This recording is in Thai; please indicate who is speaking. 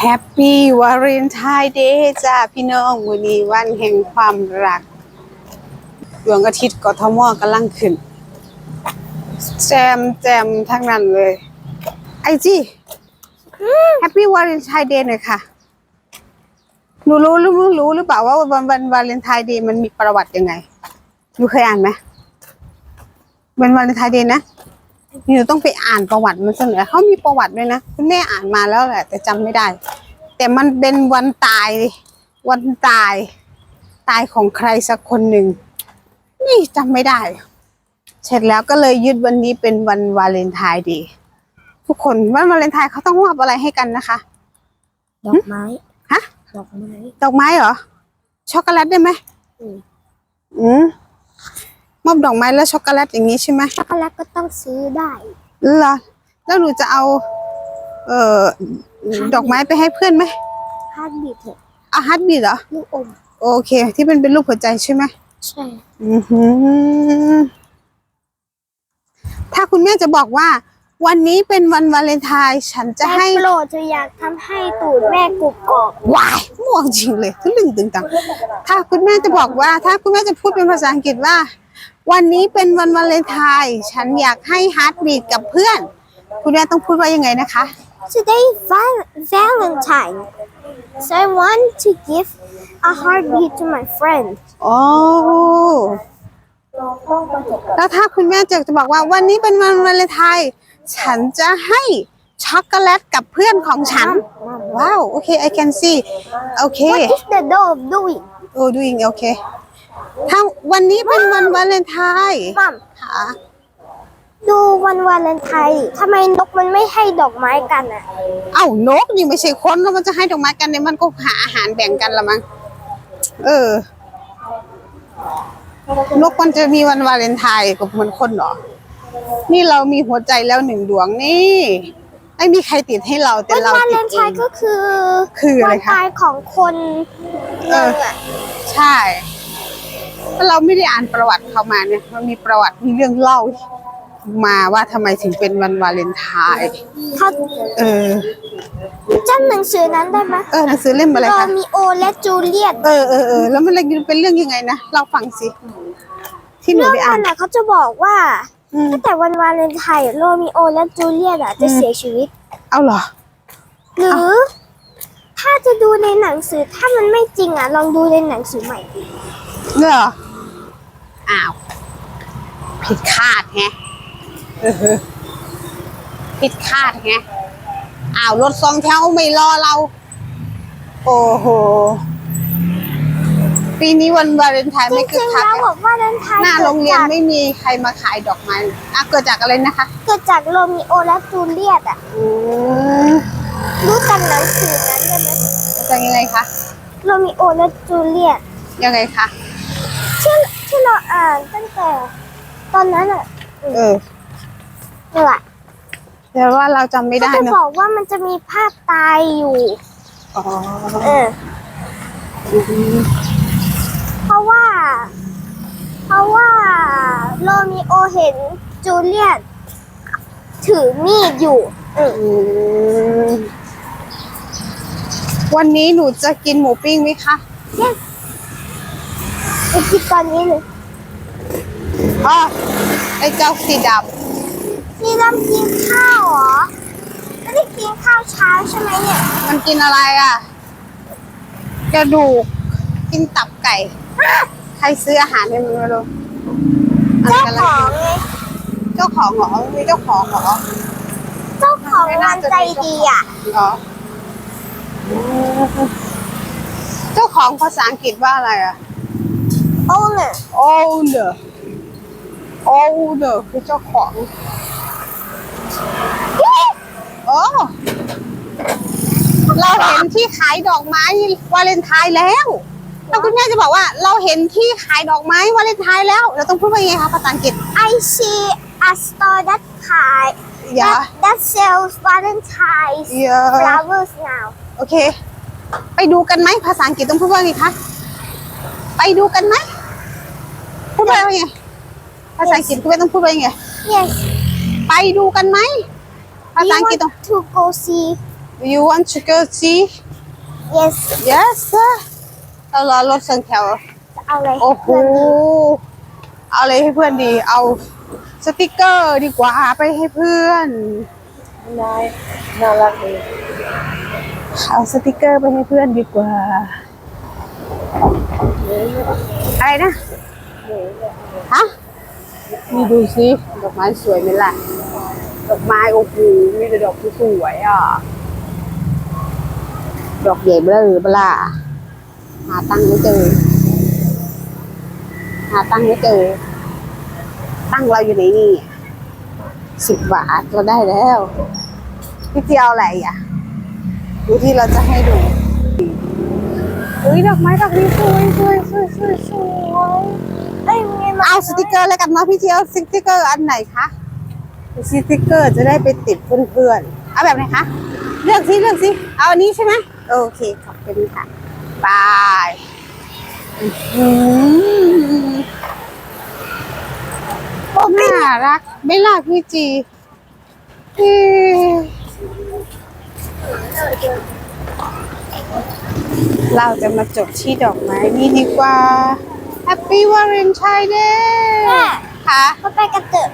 Speaker 1: แฮปปี้วาเลนไทน์เดย์จ้าพี่น้องวันนี้วันแห่งความรักดวงอาทิตย์กทมกำลังขึ้น แจมแจมทั้งนั้นเลย ไอจีแฮปปี้วาเลนไทน์เดย์หน่อยค่ะ หนูรู้หรือไม่รู้หรือเปล่าว่าวันวันวาเลนไทน์เดย์มันมีประวัติยังไง หนูเคยอ่านไหมวันวาเลนไทน์เดย์นะ หนูต้องไปอ่านประวัติมันเสนอเขามีประวัติด้วยนะคุณแม่อ่านมาแล้วแหละ แต่จำไม่ได้ แต่มันเป็นวันตาย วันตาย ตายของใครสักคนหนึ่งนี่จำไม่ได้ เสร็จแล้วก็เลยยึดวันนี้เป็นวันวาเลนไทน์เดย์ทุกคนวันวาเลนไทน์เขาต้องมอบอะไรให้กันนะคะ
Speaker 2: ดอกไม้
Speaker 1: ฮะ
Speaker 2: ดอกไม้
Speaker 1: ดอกไม้เหรอช็อกโกแลตได้ไหม
Speaker 2: อืม
Speaker 1: อื มมอบดอกไม้แล้วช็อกโกแลตอย่างนี้ใช่ไหม
Speaker 2: ช็อกโกแลตก็ต้องซื้อได้
Speaker 1: เหรอแล้วหนูจะเอา เอ่อดอกไม้ไปให้เพื่อนไหม
Speaker 2: ฮาร์ดบีทเถอะ
Speaker 1: เอาฮัตบีเหรอ
Speaker 2: ลูกอม
Speaker 1: โอเค ที่เป็นเป็นรูปหัวใจใช่ไหม
Speaker 2: ใช่
Speaker 1: อือหือถ้าคุณแม่จะบอกว่า วันนี้เป็นวันวาเลนไทน์ฉันจะ
Speaker 2: แต่
Speaker 1: ให้
Speaker 2: โปรดจะอยากทำให้ตูดแม่กรุบกรอบ
Speaker 1: วายม่วงจริงเลยทึ่งลึงตึงตังถ้าคุณแม่จะบอกว่า ถ้าคุณแม่จะพูดเป็นภาษาอังกฤษว่า วันนี้เป็นวันวาเลนไทน์ฉันอยากให้ฮาร์ดบีดกับเพื่อน คุณแม่ต้องพูดว่ายังไงนะคะ
Speaker 2: Today val- Valentine so I want to give a heartbeat to my friend
Speaker 1: โอ้แล้วถ้าคุณแม่จะจะบอกว่าวันนี้เป็นวันวาเลนไทน์ฉันจะให้ช็อกโกแลตกับเพื่อนของฉัน ว้าว โอเค I can see โอเค
Speaker 2: What is the dove doing
Speaker 1: โอ้ doing โอเค ถ้าวันนี้เป็นวันวาเลนไทน์
Speaker 2: มัม
Speaker 1: ค่ะ
Speaker 2: ดูวันวาเลนไทน์ดิทำไมนกมันไม่ให้ดอกไม้กันอะ
Speaker 1: เอ้านกนี่ไม่ใช่คนแล้วมันจะให้ดอกไม้กันเนี่ยมันก็หาอาหารแบ่งกันละมั้งเออ นกมันจะมีวันวาเลนไทน์กับเหมือนคนเหรอ นี่เรามีหัวใจแล้วหนึ่งดวงนี่ไม่มีใครติดให้เราแต่
Speaker 2: วัน
Speaker 1: เรา
Speaker 2: วาเล
Speaker 1: ติด
Speaker 2: น
Speaker 1: เอ
Speaker 2: ไทน์
Speaker 1: ง
Speaker 2: ก็คือ
Speaker 1: คืออะไร
Speaker 2: วัน
Speaker 1: คะ
Speaker 2: ตายของคน
Speaker 1: เอ
Speaker 2: หนึ่
Speaker 1: อ
Speaker 2: งอะ
Speaker 1: ใช่ ถ้าเราไม่ได้อ่านประวัติเขามาเนี่ย มันมีประวัติมีเรื่องเล่ามาว่าทำไมถึงเป็นวันวาเลนไทน์
Speaker 2: เขา
Speaker 1: เออ
Speaker 2: จำหนังสือนั้นได้ไหม
Speaker 1: เออหนังสือเล่มอะไร
Speaker 2: โร
Speaker 1: คะ
Speaker 2: มิโอและจูเลียต
Speaker 1: เออเออเออแล้วมันเป็นเรื่องยังไงนะเราฟังสิที่หนู
Speaker 2: เรื่อง
Speaker 1: ไปอ่า
Speaker 2: นั้นน น่ะเขาจะบอกว่า
Speaker 1: อืม
Speaker 2: ตั้งแต่วันวาเลนไทน์โรมิโอและจูเลียตอะจะเสียชีวิต
Speaker 1: เอาเหรอ
Speaker 2: หรือ ถ้าจะดูในหนังสือถ้ามันไม่จริงอะ ลองดูในหนังสือใหม่ดิ
Speaker 1: เนี่ยเหรออ้าว ผิดคาดแฮะเออผิดคาดแฮะอ้าวรถสองแถวไม่รอเรา โอ้โหปีนี้วันวาเลนไทน์
Speaker 2: จ
Speaker 1: ไม่คึ
Speaker 2: ริ
Speaker 1: ก
Speaker 2: งๆ
Speaker 1: คัก
Speaker 2: แล้ว
Speaker 1: อะ
Speaker 2: บอกว่าเลนไทน์
Speaker 1: หน้า
Speaker 2: เกิ
Speaker 1: โร
Speaker 2: ด
Speaker 1: งเรียน
Speaker 2: จาก
Speaker 1: ไม่มีใครมาขายดอกไม้อะเกิดจากอะไรนะคะ
Speaker 2: เกิดจากโรมิโอและจูเลียตอะ
Speaker 1: อืม
Speaker 2: รู้จักหนังสือนั้นได้ไหม
Speaker 1: จะยังไงคะ
Speaker 2: โรมิโอและจูเลียต
Speaker 1: ยังไงคะ
Speaker 2: ที่ที่เราอ่านตั้งแต่ ตอนนั้นอะ
Speaker 1: เออ
Speaker 2: นี่แหละ
Speaker 1: แต่ว่าเราจำไม่
Speaker 2: เขา
Speaker 1: ได้
Speaker 2: จะ
Speaker 1: เน
Speaker 2: บ
Speaker 1: อะ
Speaker 2: อกว่ามันจะมีภาพตายอยู่
Speaker 1: อ๋อ
Speaker 2: เออ เพราะว่า เพราะว่าโรมิโอเห็นจูเลียตถือมีดอยู่เออ
Speaker 1: อืมวันนี้หนูจะกินหมูปิ้งไหมคะ
Speaker 2: yes ไอ คิดตอนนี้เลย
Speaker 1: อ๋อไอ้เจ้าสีด
Speaker 2: นี่เริ่มกินข้าวเหรอไม่ได้กินข้าวเช้าใช่ไหมเนี่ยำ
Speaker 1: มันกินอะไรอะ กระดูก กินตับไก่ ใครซื้ออาหารให้มันไม่รู้อะไร
Speaker 2: เจ้า
Speaker 1: กัน
Speaker 2: ข
Speaker 1: ล่ะ
Speaker 2: องไง
Speaker 1: เจ้าของเหรอมีเจ้าของเหรอ
Speaker 2: เจ้าของมันใจดีอะ
Speaker 1: เหรออืมเจ้าของภาษาอังกฤษว่าอะไรอะ
Speaker 2: owner
Speaker 1: owner owner คือเจ้าของโอ้เราเห็นที่ขายดอกไม้วาเลนไทน์แล้วแล้วคุณแม่จะบอกว่าเราเห็นที่ขายดอกไม้วาเลนไทน์แล้ว เราต้องพูดว่ายังไงคะภาษาอังกฤษ
Speaker 2: I see a store that ขาย
Speaker 1: Yeah.
Speaker 2: that, that sells Valentine's
Speaker 1: Yeah.
Speaker 2: flowers now
Speaker 1: โอเค ไปดูกันไหมภาษาอังกฤษต้องพูดว่าไงคะ ไปดูกันไหม พูดว่าไงภาษาอังกฤษคุณแม่ต้องพูดว่ายังไง
Speaker 2: yes
Speaker 1: ไปดูกันไหมภาษาอังกฤษ
Speaker 2: we
Speaker 1: ต้อง
Speaker 2: want to go see
Speaker 1: Do you want to go see
Speaker 2: yes
Speaker 1: Yes sir เรารอรถสองแถว
Speaker 2: จะเอาอะไร
Speaker 1: โอ้โหเอาอะไรให้เพื่อนดี เอาสติกเกอร์ดีกว่าไปให้เพื่อน
Speaker 3: นายน่ารักดี
Speaker 1: เอาสติกเกอร์ไปให้เพื่อนดีกว่าอะไรนะ ฮะนี่ดูสิดอกไม้สวยไหมล่ะ ดอกไม้โอ้โหมีแต่ดอกสวยๆอะ ดอกใหญ่เบ้อเบล่าหาตังค์ไม่เจอ หาตังค์ไม่เจอ ตั้งเราอยู่ในนี่สิบบาทเราได้แล้วพี่เจียวอะไรอะ ดูที่เราจะให้ดูอุ้ยดอกไม้ดอกนี้สวยสวยสวยสวยสวย
Speaker 2: เอ้ยมีมา
Speaker 1: เอาสติกเกอร์แล้วกันเนาะพี่เจียวสติกเกอร์อันไหนคะสติกเกอร์จะได้ไปติดเพื่อนๆเอาแบบไหนคะเลือกสิเลือกสิเอาอันนี้ใช่ไหมโอเคขอบคุณค่ะบายอื้อหือโอ้น่ารักไม่ล่ะพี่จีเราจะมาจบที่ดอกไม้นี่ดีกว่า Happy Valentine Day
Speaker 2: แม่
Speaker 1: ค่ะ
Speaker 2: เขาไปกันเถอะ